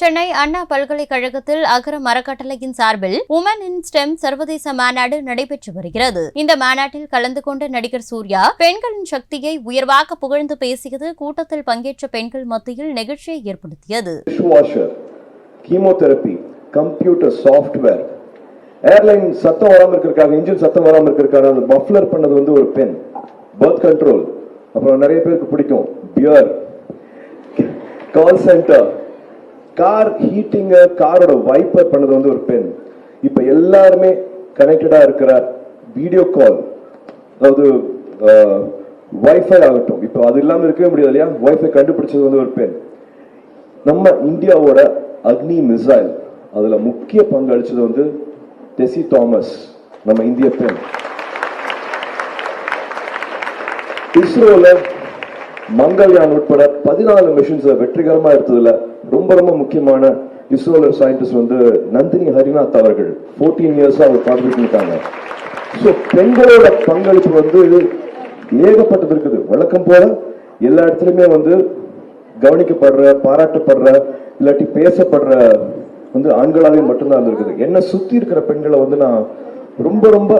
சென்னை அண்ணா பல்கலைக்கழகத்தில் அகர மரக்கட்டளையின் சார்பில் உமன் இன் ஸ்டெம் சர்வதேச மாநாடு நடைபெற்று வருகிறது. இந்த மாநாட்டில் கலந்து கொண்ட நடிகர் சூர்யா பெண்களின் சக்தியை உயர்வாக புகழ்ந்து பேசியது கூட்டத்தில் பங்கேற்ற பெண்கள் மத்தியில் நெகிழ்ச்சியை ஏற்படுத்தியது. Dishwasher chemotherapy computer software airline சத்தம் வராமல் இருக்கிறதுக்காக இன்ஜின் சத்தம் வராமல் இருக்கிறதுக்காக அந்த மஃப்ளர் பண்ணது வந்து ஒரு பெண். பர்த் கண்ட்ரோல் அப்புறம் நிறைய பேருக்கு பிடிக்கும். பியர் கால் சென்டர் கார் ஹீட்டிங்கை காரோட வைப்பர் பண்ணது வந்து ஒரு பென் இப்ப எல்லாருமே கனெக்டடா இருக்கிற வீடியோ கால் அதாவது வைஃபை ஆகட்டும். இப்போ அது இல்லாமல் இருக்கவே முடியாது இல்லையா? வைஃபை கண்டுபிடிச்சது வந்து ஒரு பெண். நம்ம இந்தியாவோட அக்னி மிசைல் அதுல முக்கிய பங்கு அளிச்சது வந்து டெசி தாமஸ் நம்ம இந்திய பெண். இஸ்ரோல மங்கள்யான் உட்பட பதினாலு மிஷின்ஸை வெற்றிகரமா எடுத்ததுல ரொம்ப ரொம்ப முக்கியமான இஸ்ரோல சயின்டிஸ்ட் வந்து நந்தினி ஹரிநாத் அவர்கள். 14 இயர்ஸா அவர் பார்த்துட்டு இருக்காங்க ஸோ பெண்களோட பங்களிப்பு வந்து ஏகப்பட்டது இருக்குது. வழக்கம் போல எல்லா இடத்துலையுமே வந்து கவனிக்கப்படுற பாராட்டப்படுற இல்லாட்டி பேசப்படுற வந்து ஆண்களாகவே மட்டும்தான் இருக்குது என்னை சுற்றி இருக்கிற பெண்களை வந்து நான் ரொம்ப ரொம்ப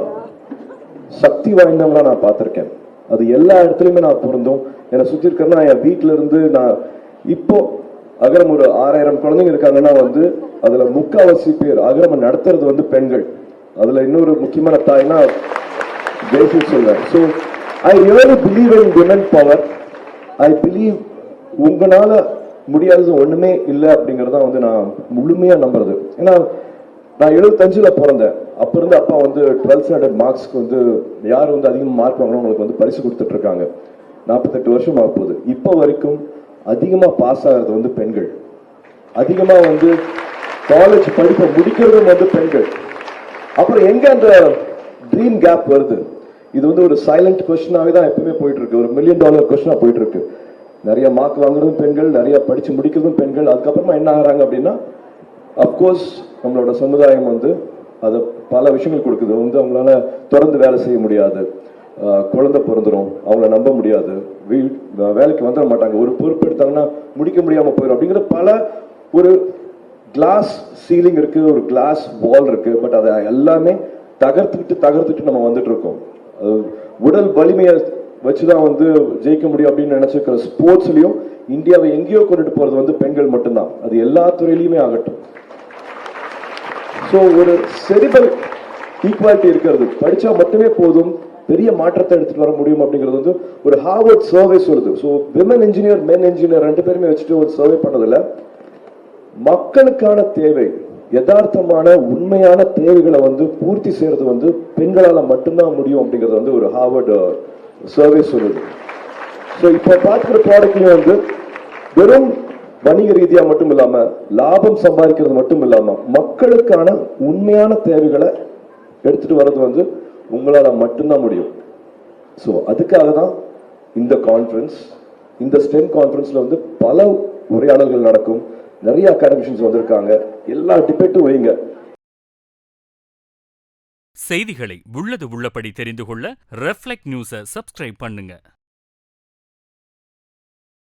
சக்தி வாய்ந்தவங்களா நான் பார்த்துருக்கேன். அது எல்லா இடத்துலையுமே நான் பொருந்தும். என்னை சுற்றி இருக்கிறேன்னா என் வீட்ல இருந்து நான் இப்போ அகரம் ஒரு ஆறாயிரம் குழந்தைங்க இருக்காங்கன்னா வந்து அதுல முக்காவாசி பேர் அகரம் நடத்துறது வந்து பெண்கள். அதுல இன்னொரு முக்கியமான தாய்னா பேசிக் சொல்றேன் so I really believe in women power I believe உங்களால முடியாதது ஒண்ணுமே இல்லை அப்படிங்கறத வந்து நான் முழுமையா நம்புறது. ஏன்னா நான் எழுபத்தஞ்சுல பிறந்தேன். அப்ப இருந்து அப்பா வந்து டுவெல்த் ஸ்டாண்டர்ட் மார்க்ஸ்க்கு வந்து யார் வந்து அதிகமாக மார்க் வாங்கணும் உங்களுக்கு வந்து பரிசு கொடுத்துட்டு இருக்காங்க. நாற்பத்தெட்டு வருஷம் ஆக போகுது இப்போ வரைக்கும் அதிகமாக பாஸ் ஆகிறது வந்து பெண்கள். அதிகமாக வந்து காலேஜ் படிப்பை முடிக்கிறதும் வந்து பெண்கள். அப்புறம் எங்க அந்த ட்ரீம் கேப் வருது? இது வந்து ஒரு சைலண்ட் கொஸ்டினாவே தான் எப்பவுமே போயிட்டு இருக்கு ஒரு மில்லியன் டாலர் கொஸ்டினாக போயிட்டு இருக்கு நிறைய மார்க் வாங்குறதும் பெண்கள் நிறைய படிச்சு முடிக்கிறதும் பெண்கள். அதுக்கப்புறமா என்ன ஆகுறாங்க அப்படின்னா அப்கோர்ஸ் நம்மளோட சமுதாயம் வந்து அதை பல விஷயங்கள் கொடுக்குது. வந்து அவங்களால தொடர்ந்து வேலை செய்ய முடியாது. குழந்தை பிறந்துரும். அவங்கள நம்ப முடியாது. வீ- வேலைக்கு வந்துட மாட்டாங்க. ஒரு பொறுப்பு எடுத்தாங்கன்னா முடிக்க முடியாமல் போயிடும் அப்படிங்கிற பல ஒரு கிளாஸ் சீலிங் இருக்குது ஒரு கிளாஸ் வால் இருக்குது பட் அதை எல்லாமே தகர்த்துக்கிட்டு தகர்த்துட்டு நம்ம வந்துட்டு இருக்கோம் உடல் வலிமையை வச்சு தான் வந்து ஜெயிக்க முடியும் அப்படின்னு நினச்சிருக்கிற ஸ்போர்ட்ஸ்லையும் இந்தியாவை எங்கேயோ கொண்டுட்டு போகிறது வந்து பெண்கள் மட்டும்தான். அது எல்லா துறையிலையுமே ஆகட்டும். ஸோ ஒரு செரிபல் ஈக்குவாலிட்டி இருக்கிறது. படித்தா மட்டுமே போதும். பெரிய மாற்றத்தை எடுத்துட்டு வர முடியும் அப்படிங்கிறது வந்து ஒரு ஹார்வர்ட் சர்வே சொல்லுது. So women engineer men engineer ரெண்டு பேருமே வச்சுட்டு ஒரு சர்வே பண்ணதுல மக்களுக்கான தேவை யதார்த்தமான உண்மையான தேவைகளை வந்து பூர்த்தி செய்யறது வந்து பெண்களால மட்டும்தான் முடியும் அப்படிங்கிறது வந்து ஒரு ஹார்வர்ட் சர்வே uh, சொல்லுது. ஸோ இப்போ பார்க்குற ப்ராடக்ட்லையும் வந்து வெறும் வணிக ரீதியா மட்டும் இல்லாம லாபம் சம்பாதிக்கிறது மட்டும் இல்லாம மக்களுக்கான உண்மையான தேவைகளை எடுத்துட்டு வர்றது வந்து உங்களால் மட்டும்தான் முடியும். ஸோ அதுக்காக தான் இந்த கான்ஃபரன்ஸ் இந்த ஸ்டெம் கான்ஃபரன்ஸில் வந்து பல உரையாடல்கள் நடக்கும். நிறைய அகாடமிஷன்ஸ் வந்திருக்காங்க. எல்லா டிபேட்டும் வைங்க. செய்திகளை உள்ளது உள்ளபடி தெரிந்து கொள்ள ரெஃப்ளெக்ட் நியூஸை சப்ஸ்கிரைப் பண்ணுங்க.